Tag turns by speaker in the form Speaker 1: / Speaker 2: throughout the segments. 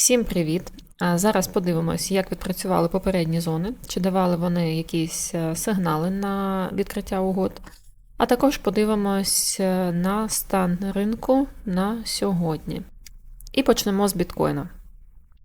Speaker 1: Всім привіт! Зараз подивимось, як відпрацювали попередні зони, чи давали вони якісь е, сигнали на відкриття угод. А також подивимось е, на стан ринку на сьогодні. І почнемо з біткоїна.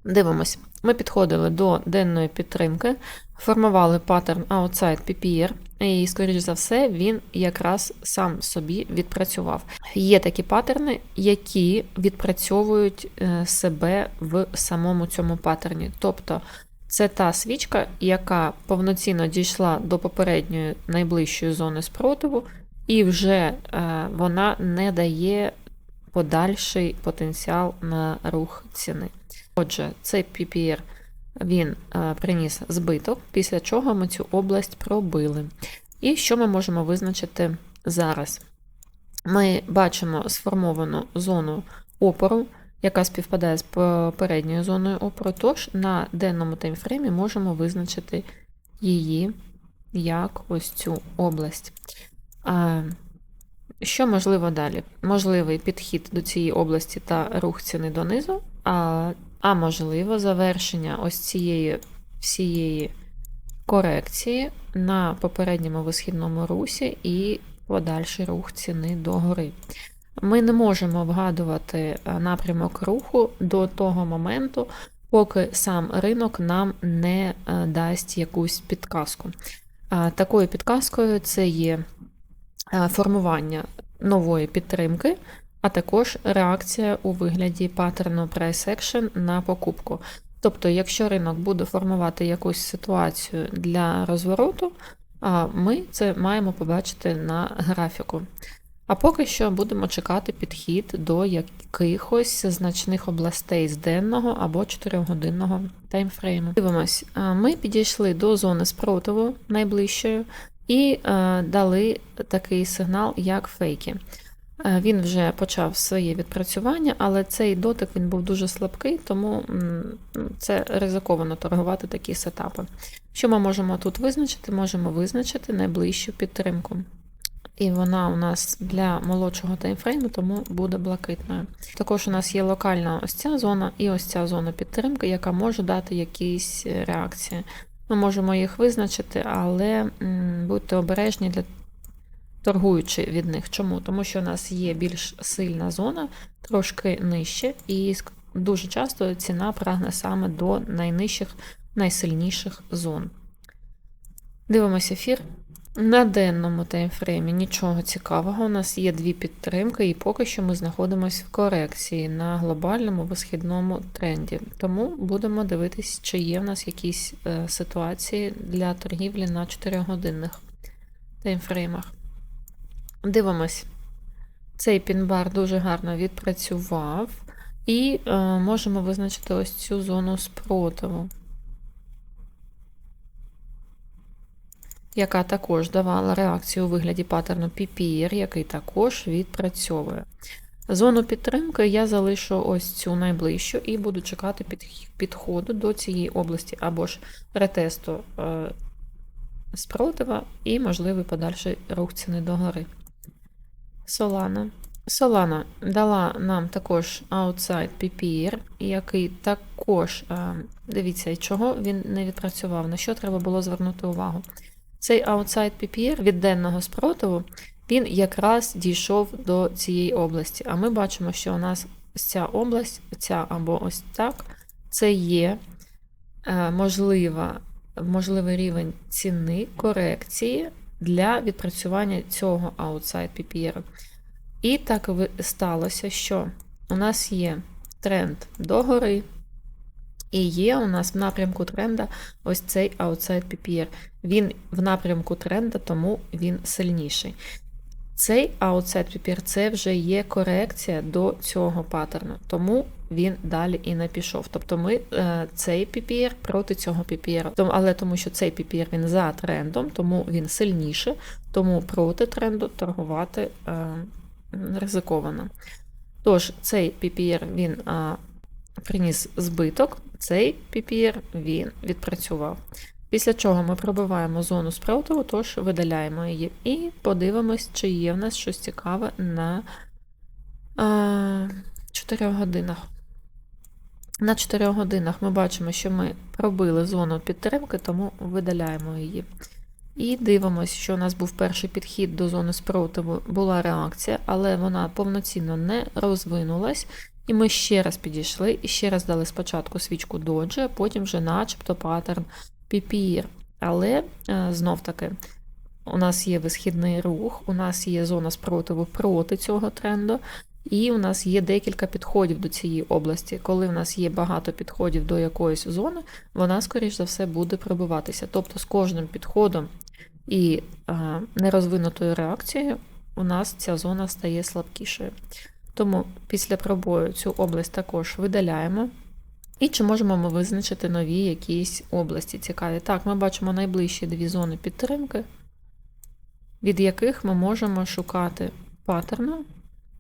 Speaker 1: Дивимось, ми підходили до денної підтримки, формували паттерн Outside PPR, і, скоріш за все, він якраз сам собі відпрацював. Є такі паттерни, які відпрацьовують е, себе в самому цьому паттерні. Тобто це та свічка, яка повноцінно дійшла до попередньої найближчої зони спротиву, і вже е, вона не дає подальший потенціал на рух ціни. Отже, цей PPR він е, приніс збиток, після чого ми цю область пробили. І що ми можемо визначити зараз? Ми бачимо сформовану зону опору, яка співпадає з попередньою зоною опору, тож на денному таймфреймі можемо визначити її як ось цю область. Що можливо далі? Можливий підхід до цієї області та рух ціни донизу, а а можливо, завершення ось цієї всієї корекції на попередньому висхідному русі і подальший рух ціни догори. Ми не можемо вгадувати е, напрямок руху до того моменту, поки сам ринок нам не е, дасть якусь підказку. Такою підказкою це є е, формування нової підтримки а також реакція у вигляді паттерну price action на покупку. Тобто, якщо ринок буде формувати якусь ситуацію для розвороту, ми це маємо побачити на графіку. А поки що будемо чекати підхід до якихось значних областей з денного або 4-годинного таймфрейму. Дивимось, ми підійшли до зони спротиву найближчої і дали такий сигнал, як фейки. Е, він вже почав своє відпрацювання, але цей дотик він був дуже слабкий, тому це ризиковано торгувати такі сетапи. Що ми можемо тут визначити? Можемо визначити найближчу підтримку. І вона у нас для молодшого таймфрейму, тому буде блакитною. Також у нас є локальна ось ця зона і ось ця зона підтримки, яка може дати якісь реакції. Ми можемо їх визначити, але будьте обережні для торгуючи від них. Чому? Тому що у нас є більш сильна зона, трошки нижче, і дуже часто ціна прагне саме до найнижчих, найсильніших зон. Дивимося ефір. На денному таймфреймі нічого цікавого. У нас є дві підтримки, і поки що ми знаходимося в корекції на глобальному висхідному тренді. Тому будемо дивитись, чи є в нас якісь е, ситуації для торгівлі на 4-годинних таймфреймах. Дивимось, цей пінбар дуже гарно відпрацював, і е, можемо визначити ось цю зону спротиву, яка також давала реакцію у вигляді паттерну PPR, який також відпрацьовує. Зону підтримки я залишу ось цю найближчу і буду чекати підходу до цієї області або ж ретесту е, спротива і можливий подальший рух ціни догори. Solana. Solana дала нам також Outside PPR, який також, е, дивіться, чого він не відпрацював, на що треба було звернути увагу. Цей Outside PPR від денного спротиву, він якраз дійшов до цієї області. А ми бачимо, що у нас ця область, ця або ось так, це є е, можлива, можливий рівень ціни корекції для відпрацювання цього outside PPR. І так сталося, що у нас є тренд догори, і є у нас в напрямку тренда ось цей outside PPR. Він в напрямку тренда, тому він сильніший. Цей outside PPR це вже є корекція до цього паттерну, тому він далі і не пішов. Тобто ми е, цей PPR проти цього PPR. Але тому що цей PPR він за трендом, тому він сильніше, тому проти тренду торгувати е, ризиковано. Тож, цей PPR він а, приніс збиток, цей PPR він відпрацював. Після чого ми пробиваємо зону спротиву, тож видаляємо її. І подивимось, чи є в нас щось цікаве на а, 4 годинах. На 4 годинах ми бачимо, що ми пробили зону підтримки, тому видаляємо її. І дивимося, що у нас був перший підхід до зони спротиву, була реакція, але вона повноцінно не розвинулась. І ми ще раз підійшли і ще раз дали спочатку свічку доджі, а потім вже начебто паттерн PPR. Але е, знов таки, у нас є висхідний рух, у нас є зона спротиву проти цього тренду, і у нас є декілька підходів до цієї області. Коли в нас є багато підходів до якоїсь зони, вона, скоріш за все, буде пробиватися. Тобто з кожним підходом і нерозвинутою реакцією у нас ця зона стає слабкішою. Тому після пробою цю область також видаляємо. І чи можемо ми визначити нові якісь області цікаві? Так, ми бачимо найближчі дві зони підтримки, від яких ми можемо шукати паттерну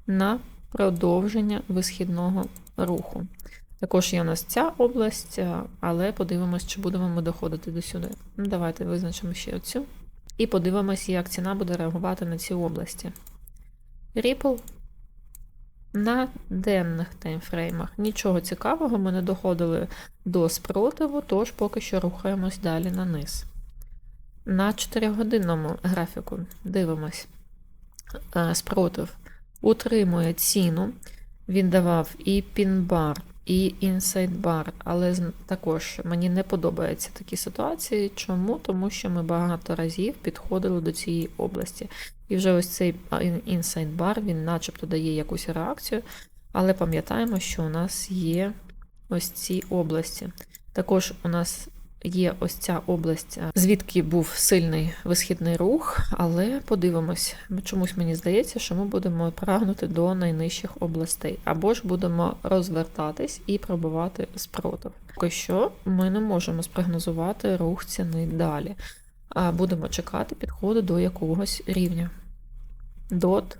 Speaker 1: на продовження висхідного руху. Також є у нас ця область, але подивимось, чи будемо ми доходити до сюди. Ну, Давайте визначимо ще оцю. І подивимось, як ціна буде реагувати на ці області. Ripple на денних таймфреймах. Нічого цікавого, ми не доходили до спротиву, тож поки що рухаємось далі на низ. На 4-годинному графіку дивимось, е, спротив утримує ціну. Він давав і пін-бар, і інсайд-бар, але також мені не подобаються такі ситуації. Чому? Тому що ми багато разів підходили до цієї області. І вже ось цей інсайд-бар, він начебто дає якусь реакцію, але пам'ятаємо, що у нас є ось ці області. Також у нас є ось ця область, звідки був сильний висхідний рух, але подивимось, чомусь мені здається, що ми будемо прагнути до найнижчих областей, або ж будемо розвертатись і пробувати спротив. Поки що ми не можемо спрогнозувати рух ціни далі. А будемо чекати підходу до якогось рівня. Дот.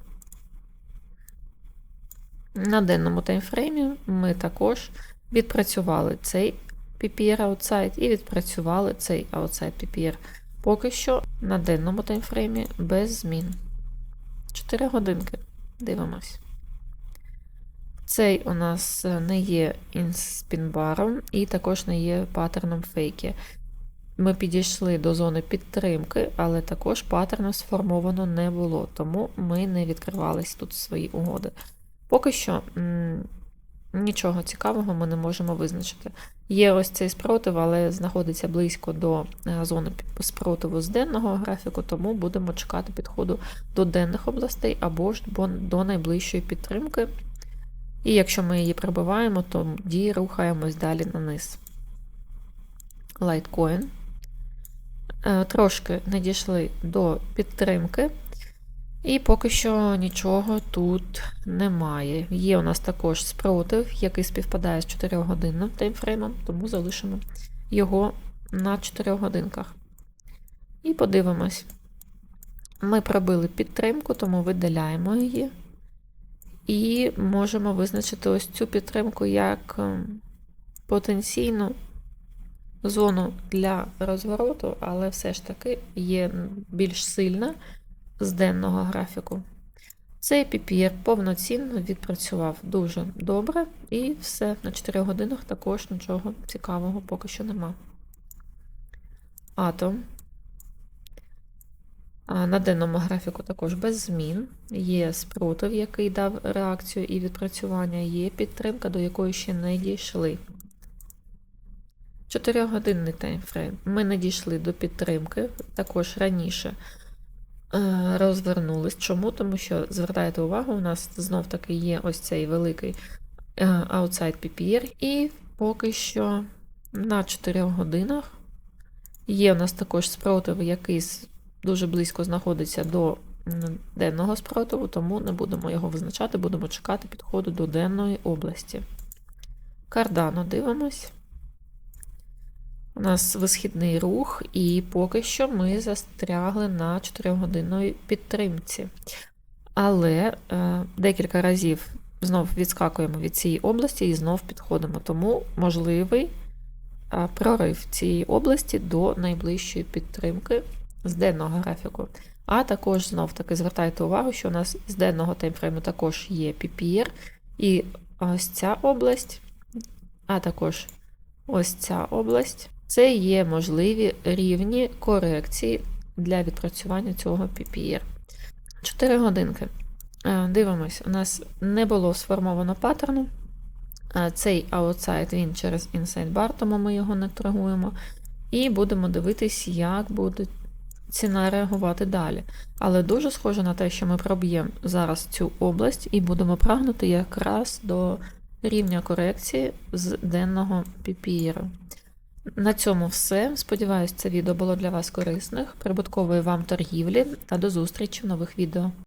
Speaker 1: На денному таймфреймі ми також відпрацювали цей PPR outside і відпрацювали цей outside PPR. Поки що на денному таймфреймі без змін. 4 годинки. Дивимось. Цей у нас не є інспінбаром і також не є паттерном фейки. Ми підійшли до зони підтримки, але також паттерну сформовано не було, тому ми не відкривались тут свої угоди. Поки що нічого цікавого ми не можемо визначити. Є ось цей спротив, але знаходиться близько до е, зони спротиву з денного графіку, тому будемо чекати підходу до денних областей або ж до найближчої підтримки. І якщо ми її пробиваємо, то тоді рухаємось далі на низ. Litecoin. Е, трошки не дійшли до підтримки. І поки що нічого тут немає. Є у нас також спротив, який співпадає з 4 годинним таймфреймом, тому залишимо його на 4 годинках. І подивимось. Ми пробили підтримку, тому видаляємо її. І можемо визначити ось цю підтримку як ем, потенційну зону для розвороту, але все ж таки є більш сильна з денного графіку. Цей PPR повноцінно відпрацював дуже добре, і все, на 4 годинах також нічого цікавого поки що нема. Атом. На денному графіку також без змін. Є спротив, який дав реакцію і відпрацювання, є підтримка, до якої ще не дійшли. 4-годинний таймфрейм. Ми не дійшли до підтримки, також раніше розвернулись. Чому? Тому що, звертайте увагу, у нас знов-таки є ось цей великий е, outside PPR, і поки що на 4 годинах є у нас також спротив, який дуже близько знаходиться до денного спротиву, тому не будемо його визначати, будемо чекати підходу до денної області. Кардано дивимось. У нас висхідний рух, і поки що ми застрягли на 4-годинної підтримці. Але е, декілька разів знов відскакуємо від цієї області і знов підходимо. Тому можливий е, прорив цієї області до найближчої підтримки з денного графіку. А також знов таки звертайте увагу, що у нас з денного таймфрейму також є PPR, і ось ця область а також ось ця область. Це є можливі рівні корекції для відпрацювання цього PPR. 4 годинки. Е, Дивимось, у нас не було сформовано паттерну. Е, Цей outside він через inside bar, тому ми його не торгуємо. І будемо дивитись, як буде ціна реагувати далі. Але дуже схоже на те, що ми проб'ємо зараз цю область і будемо прагнути якраз до рівня корекції з денного PPR. На цьому все. Сподіваюсь, це відео було для вас корисних. Прибуткової вам торгівлі та до зустрічі в нових відео.